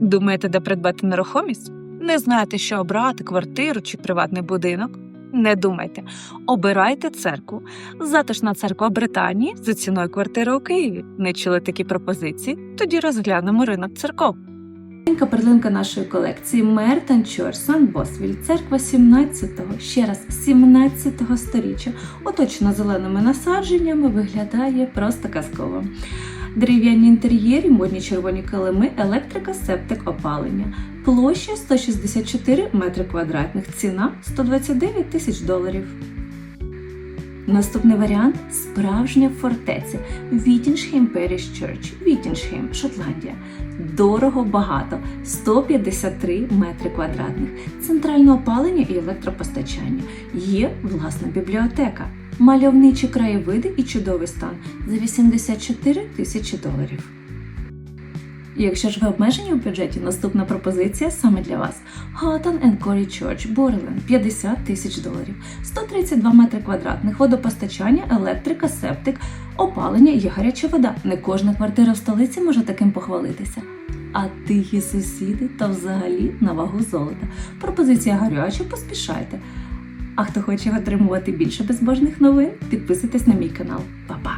Думаєте, де придбати нерухомість? Не знаєте, що обрати квартиру чи приватний будинок? Не думайте, обирайте церкву. Затишна церква Британії за ціною квартири у Києві. Не чули такі пропозиції? Тоді розглянемо ринок церков. Маленька перлинка нашої колекції Мертон Чор Сан Босвіль, церква 17-го, ще раз 17-го сторіччя, оточена зеленими насадженнями, виглядає просто казково. Дерев'яні інтер'єрі, модні червоні килими, електрика, септик, опалення. Площа 164 метри квадратних, ціна 129 тисяч доларів. Наступний варіант справжня фортеця Вітіншхейм Parish Church, Вітіншхейм, Шотландія. Дорого багато 153 метри квадратних, центральне опалення і електропостачання. Є власна бібліотека, мальовничі краєвиди і чудовий стан за 84 тисячі доларів. Якщо ж ви обмежені у бюджеті, наступна пропозиція саме для вас. Houghton Corey Church, Борленд, 50 тисяч доларів, 132 метри квадратних, водопостачання, електрика, септик, опалення і гаряча вода. Не кожна квартира в столиці може таким похвалитися. А тихі сусіди та взагалі на вагу золота. Пропозиція гаряча, поспішайте. А хто хоче отримувати більше безбожних новин, підписуйтесь на мій канал. Па-па!